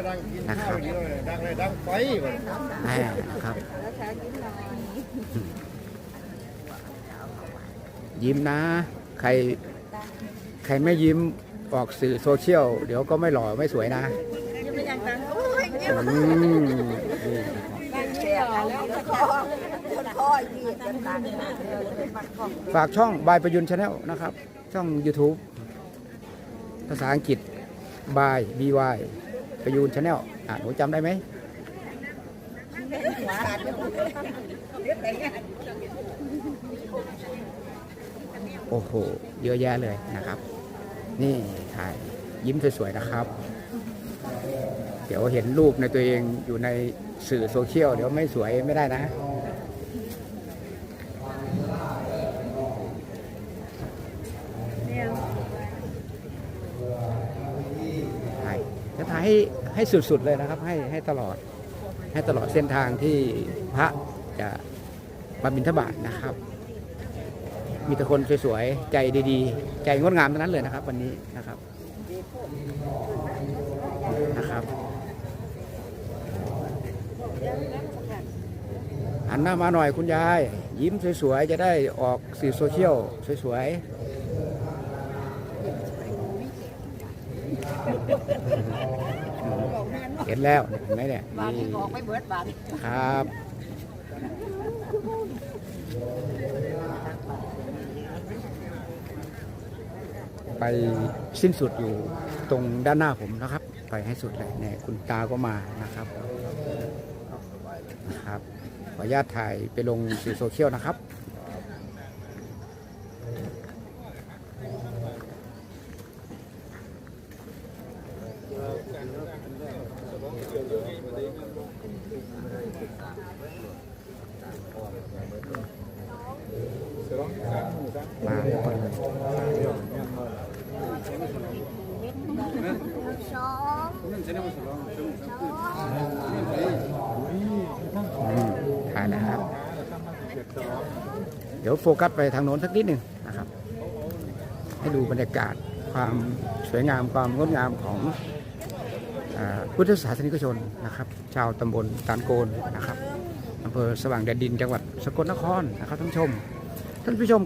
มาดังกินนะคข้ารัวบดีเลยดังเลยดังไฟวะแม่ครับ ยิ้มนะ ใคร ใครไม่ยิ้มออกสื่อโซเชียล เดี๋ยวก็ไม่หล่อไม่สวยนะยังไม่ยังตังโอ้ยเยอืมนี่เสียแล้วคอคอยีกันตังฝากช่องบายประยุนชาแนลนะครับ ช่อง YouTube ภาษาอังกฤษบาย by ประยูนชาแนลอ่านหนูจำได้ไหมโอ้โห เยอะแยะเลยนะครับ นี่ถ่ายยิ้มสวยๆนะครับ เดี๋ยวเห็นรูปในตัวเองอยู่ในสื่อโซเชียล เดี๋ยวไม่สวยไม่ได้นะ ถ่ายจะถ่าย ให้ให้สุดๆเลยนะครับ ให้ให้ตลอดให้ตลอดเส้นทางที่พระจะมาบิณฑบาตนะครับ มีแต่คนสวยๆใจดีๆ ใจงดงามทั้งนั้นเลยนะครับ วันนี้นะครับนะครับหันหน้ามาหน่อยคุณยาย ยิ้มสวยๆ จะได้ออกสื่อโซเชียลสวยๆ เห็นแล้วเห็นไหมเนี่ยบานนี่ออกไม่เบิดบานครับไปสิ้นสุดอยู่ตรงด้านหน้าผมนะครับ ไปให้สุดเลยเนี่ยคุณตาก็มานะครับนะครับขออนุญาตถ่ายไปลงสื่อโซเชียลนะครับ มาเปิดอืมถ่ายนะครับ เดี๋ยวโฟกัสไปทางโน้นสักนิดหนึ่งนะครับ ให้ดูบรรยากาศความสวยงามความงดงามของ พุทธศาสนิกชนนะครับ ชาวตำบลตานโกนนะครับอำเภอสว่างแดนดินจังหวัดสกลนครนะครับท่านผู้ชม ท่านผู้ชม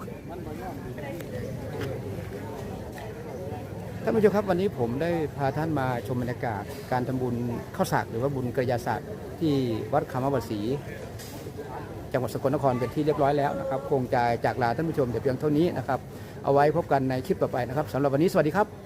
ท่านผู้ชมครับวันนี้ผมได้พาท่านมาชมบรรยากาศการทำบุญข้าวสากหรือว่าบุญกระยาศาสตร์ที่วัดคำวัดศรีจังหวัดสกลนครเป็นที่เรียบร้อยแล้วนะครับ คงจะจากลาท่านผู้ชมแต่เพียงเท่านี้นะครับ เอาไว้พบกันในคลิปต่อไปนะครับสำหรับวันนี้สวัสดีครับ